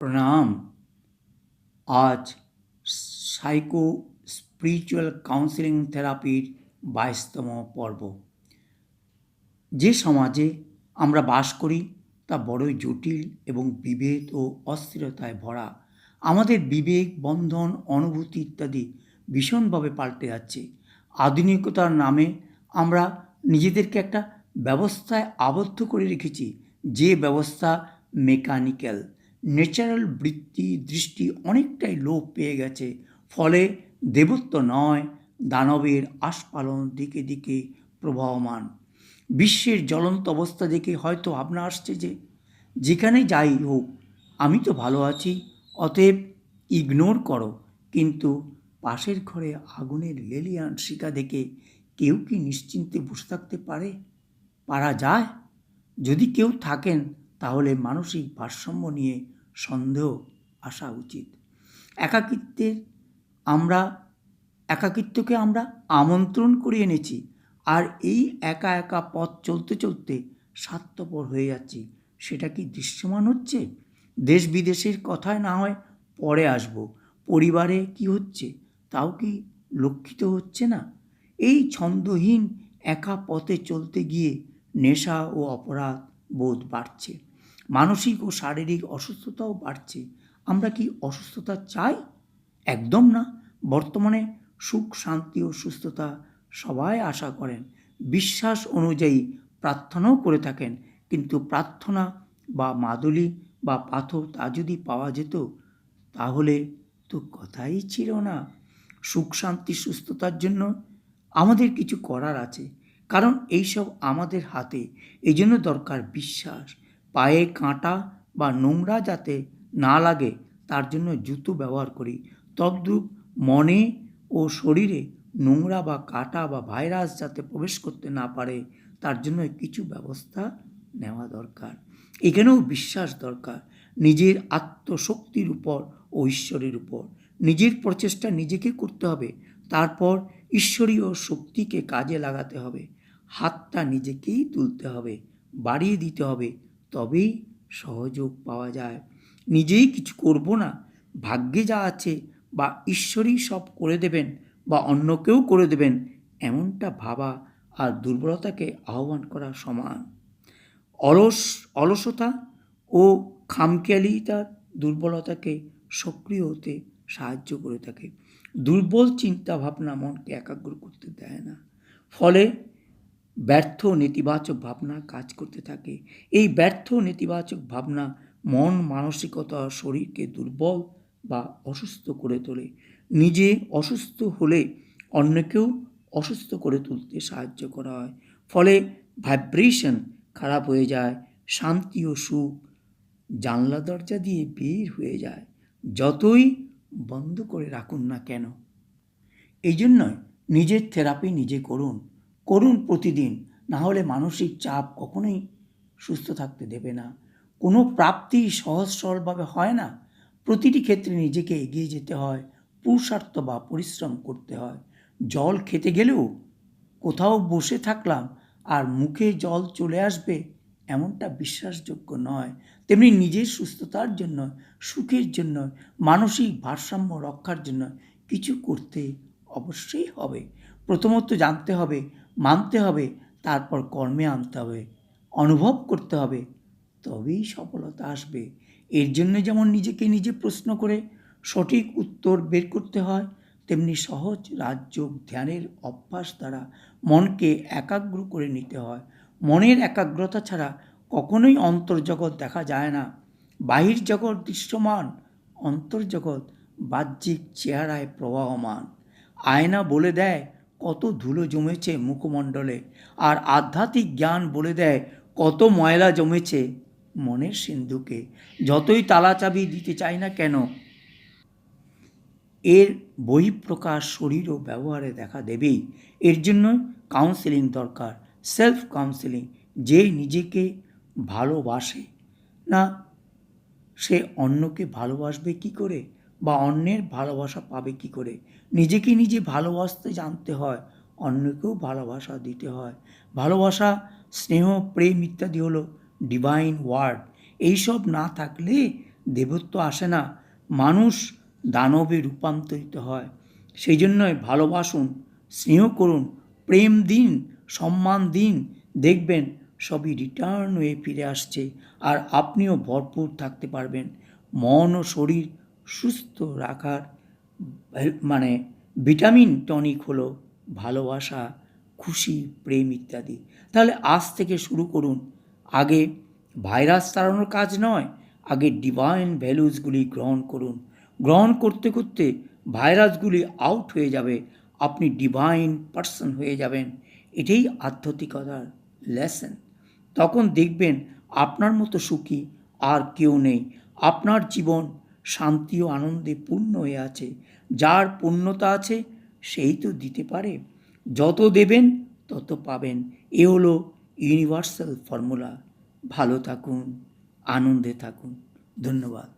প্রণাম আজ psycho spiritual counselling থেরাপির বাইশতম পর্ব। যে সমাজে আমরা বাস করি, তা বড়ই জটিল এবং বিভেদ ও অস্থিরতায় ভরা। আমাদের বিবেক, বন্ধন, অনুভূতি ইত্যাদি ভীষণভাবে পাল্টে যাচ্ছে। আধুনিকতার নামে আমরা নিজেদেরকে একটা ব্যবস্থায় আবদ্ধ করে রেখেছি, যে ব্যবস্থা মেকানিক্যাল। ন্যাচারাল বৃত্তি দৃষ্টি অনেকটাই লোপ পেয়ে গেছে। ফলে দেবত্ব নয়, দানবের আস্পালন দিকে দিকে প্রবাহমান। বিশ্বের জ্বলন্ত অবস্থা দেখে হয়তো ভাবনা আসছে যে, যেখানে যাই হোক, আমি তো ভালো আছি, অতএব ইগনোর করো। কিন্তু পাশের ঘরে আগুনের লেলিয়ান শিকা দেখে কেউ কি নিশ্চিন্তে বসে থাকতে পারে? পারা যায়? যদি কেউ থাকেন, তাহলে মানসিক ভারসাম্য নিয়ে সন্দেহ আসা উচিত। একাকিত্বের আমরা, একাকিত্বকে আমরা আমন্ত্রণ করে এনেছি আর এই একা একা পথ চলতে চলতে স্বার্থপর হয়ে যাচ্ছি। সেটা কি দৃশ্যমান হচ্ছে? দেশ বিদেশের কথায় না হয় পরে আসব। পরিবারে কি হচ্ছে? তাও কি লক্ষিত হচ্ছে না? এই ছন্দহীন একা পথে চলতে গিয়ে নেশা ও অপরাধ বোধ বাড়ছে। মানসিক ও শারীরিক অসুস্থতাও বাড়ছে। আমরা কি অসুস্থতা চাই? একদম না। বর্তমানে সুখ, শান্তি ও সুস্থতা সবাই আশা করেন। বিশ্বাস অনুযায়ী প্রার্থনাও করে থাকেন। কিন্তু প্রার্থনা বা মাদুলি বা পাথর তা যদি পাওয়া যেত, তাহলে তো কথাই ছিল না। সুখ, শান্তি, সুস্থতার জন্য আমাদের কিছু করার আছে। কারণ এইসব আমাদের হাতে। এই জন্য দরকার বিশ্বাস। পায়ে কাঁটা বা নোংরা যাতে না লাগে, তার জন্য জুতো ব্যবহার করি। তদ্রূপ মনে ও শরীরে নোংরা বা কাঁটা বা ভাইরাস যাতে প্রবেশ করতে না পারে, তার জন্য কিছু ব্যবস্থা নেওয়া দরকার। এখানেও বিশ্বাস দরকার, নিজের আত্মশক্তির উপর ও ঈশ্বরের উপর। নিজের প্রচেষ্টা নিজেকে করতে হবে, তারপর ঈশ্বরীয় শক্তিকে কাজে লাগাতে হবে। হাতটা নিজেকেই তুলতে হবে, বাড়িয়ে দিতে হবে তবেই সহযোগ পাওয়া যায়। নিজেই কিছু করব না। ভাগ্যে যা আছে বা ঈশ্বরই সব করে দেবেন বা অন্য কেউ করে দেবেন, এমনটা ভাবা আর দুর্বলতাকে আহ্বান করা সমান। অলস, অলসতা ও খামখেয়ালিতার দুর্বলতাকে সক্রিয় হতে সাহায্য করে থাকে। দুর্বল চিন্তা ভাবনা মনকে একাগ্র করতে দেয় না। ফলে ব্যর্থ নেতিবাচক ভাবনা কাজ করতে থাকে। এই ব্যর্থ নেতিবাচক ভাবনা মন, মানসিকতা, শরীরকে দুর্বল বা অসুস্থ করে তোলে। নিজে অসুস্থ হলে অন্যকেও অসুস্থ করে তুলতে সাহায্য করা হয়। ফলে ভাইব্রেশন খারাপ হয়ে যায়, শান্তি ও সুখ জানলা দরজা দিয়ে বের হয়ে যায়, যতই বন্ধ করে রাখুন না কেন। এই জন্যই নিজের থেরাপি নিজে করুন। করুন প্রতিদিন। না হলে মানসিক চাপ কখনোই সুস্থ থাকতে দেবে না। কোনো প্রাপ্তি সহজ সরলভাবে হয় না। প্রতিটি ক্ষেত্রে নিজেকে এগিয়ে যেতে হয়, পুরুষার্থ বা পরিশ্রম করতে হয়। জল খেতে গেলেও কোথাও বসে থাকলাম আর মুখে জল চলে আসবে এমনটা বিশ্বাসযোগ্য নয়। তেমনি নিজের সুস্থতার জন্য, সুখের জন্য, মানসিক ভারসাম্য রক্ষার জন্য কিছু করতে অবশ্যই হবে। প্রথমত জানতে হবে মানতে হবে, তারপর কর্মে আনতে হবে, অনুভব করতে হবে, তবেই সফলতা আসবে। এর জন্য যেমন নিজেকে নিজে প্রশ্ন করে সঠিক উত্তর বের করতে হয়, তেমনি সহজ রাজ্য ধ্যানের অভ্যাস দ্বারা মনকে একাগ্র করে নিতে হয়। মনের একাগ্রতা ছাড়া কখনোই অন্তর্জগৎ দেখা যায় না। বাহির জগৎ দৃশ্যমান, অন্তর্জগৎ বাহ্যিক চেহারায় প্রবাহমান। আয়না বলে দেয় কত ধুলো জমেছে মুখমণ্ডলে, আর আধ্যাত্মিক জ্ঞান বলে দেয় কত ময়লা জমেছে মনের সিন্ধুকে। যতই তালা চাবি দিতে চাই না কেন, এর বহিঃপ্রকাশ শরীর ও ব্যবহারে দেখা দেবেই। এর জন্য কাউন্সেলিং দরকার সেলফ কাউন্সেলিং যে নিজেকে ভালোবাসে না, সে অন্যকে ভালোবাসবে কি করে? বা অন্যের ভালোবাসা পাবে কি করে? নিজেকে নিজে ভালোবাসতে জানতে হয়, অন্যকেও ভালোবাসা দিতে হয়। ভালোবাসা, স্নেহ, প্রেম ইত্যাদি হলো ডিভাইন ওয়ার্ড এইসব না থাকলে দেবত্ব আসে না, মানুষ দানবে রূপান্তরিত হয়। সেই জন্যই ভালোবাসুন, স্নেহ করুন, প্রেম দিন, সম্মান দিন, দেখবেন সবই রিটার্ন হয়ে ফিরে আসছে। আর আপনিও ভরপুর থাকতে পারবেন। মন ও শরীর সুস্থ রাখার মানে ভিটামিন টনিক হলো ভালোবাসা, খুশি, প্রেম ইত্যাদি। তাহলে আজ থেকে শুরু করুন। আগে ভাইরাস তাড়ানোর কাজ নয়, আগে ডিভাইন ভ্যালুসগুলি গ্রহণ করুন। গ্রহণ করতে করতে ভাইরাসগুলি আউট হয়ে যাবে, আপনি ডিভাইন পার্সন হয়ে যাবেন। এটাই আধ্যাত্মিকতার লেসন তখন দেখবেন আপনার মতো সুখী আর কেউ নেই। আপনার জীবন শান্তি ও আনন্দে পূর্ণ হয়ে আছে। যার পূর্ণতা আছে, সেই তো দিতে পারে। যত দেবেন, তত পাবেন। এ হলো ইউনিভার্সাল ফর্মুলা ভালো থাকুন, আনন্দে থাকুন। ধন্যবাদ।